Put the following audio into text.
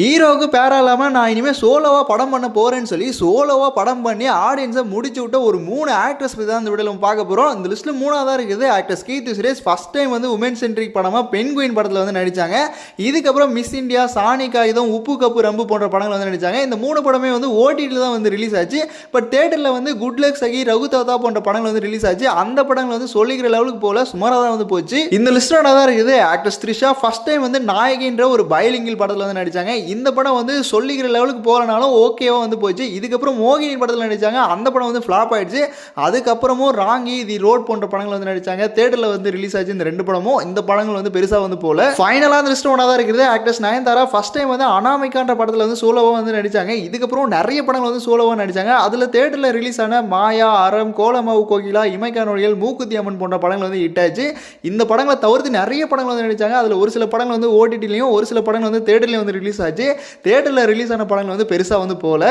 ஹீரோவுக்கு பேரா இல்லாமல் நான் இனிமேல் சோலோவாக படம் பண்ண போகிறேன்னு சொல்லி சோலோவாக படம் பண்ணி ஆடியன்ஸை முடிச்சு விட்ட ஒரு மூணு ஆக்ட்ரஸ் பற்றி தான் இந்த நம்ம பார்க்க போகிறோம் இந்த லிஸ்ட்டில் மூணாவதாக இருக்குது actors Keerthy Suresh. First time வந்து உமன் சென்ட்ரிக் படமாக பெண் குயின் படத்தில் வந்து நடித்தாங்க இதுக்கப்புறம் மிஸ் இந்தியா சானிகா இதுவும் உப்பு கப்பு ரம்பு போன்ற படங்கள் வந்து நடித்தாங்க இந்த மூணு படமே வந்து ஓடிடியில் தான் வந்து ரிலீஸ் ஆச்சு. பட் தேட்டரில் வந்து குட் லக் சகி ரகு தாத்தா போன்ற படங்கள் வந்து ரிலீஸ் ஆச்சு. அந்த படங்கள் வந்து சொல்லிக்கிற லெவலுக்கு போல சுமாராக தான் வந்து போச்சு. இந்த லிஸ்டோட தான் இருக்குது? ஆக்ட்ரஸ் த்ரிஷா ஃபஸ்ட் டைம் வந்து நாயகின்ற ஒரு பயலிங்கில் படத்தில் வந்து நடித்தாங்க இந்த படம் வந்து சொல்லிக்கிற லெவலுக்கு போகலனாலும் ஓகேவா வந்து போச்சு இதுக்கப்புறம் மோகினி படத்தில் நடித்தாங்க அந்த படம் வந்து ஃப்ளாப் ஆயிடுச்சு. அதுக்கப்புறமும் ராங்கி தி ரோட் போன்ற படங்கள் வந்து நடித்தாங்க தேட்டரில் வந்து ரிலீஸ் ஆச்சு இந்த ரெண்டு படமும். இந்த படங்கள் வந்து பெருசாக வந்து போகல. ஃபைனலாக அந்த லிஸ்ட் ஒன்றா தான் இருக்கிறது ஆக்டர்ஸ் நயன்தாரா ஃபஸ்ட் டைம் வந்து அனாமிக்கான்ற படத்தில் வந்து சோலோவாக வந்து நடித்தாங்க இதுக்கப்புறம் நிறைய படங்கள் வந்து சோலோவாக நடித்தாங்க அதில் தேட்டரில் ரிலீஸ் ஆன மாயா அறம் கோலமாவு கோகிலா இமைக்கா நொடிகள் மூக்குத்தி அம்மன் போன்ற படங்கள் வந்து ஹிட் ஆச்சு. இந்த படங்களை தவிர்த்து நிறைய படங்கள் வந்து நடித்தாங்க அதில் ஒரு சில படங்கள் வந்து ஓடிடிலையும் ஒரு சில படங்கள் வந்து தேட்டர்லையும் வந்து ரிலீஸ் ஆச்சு. ஆச்சு தேட்டரில் ரிலீஸ் ஆன படங்கள் வந்து பெருசாக வந்து போகல.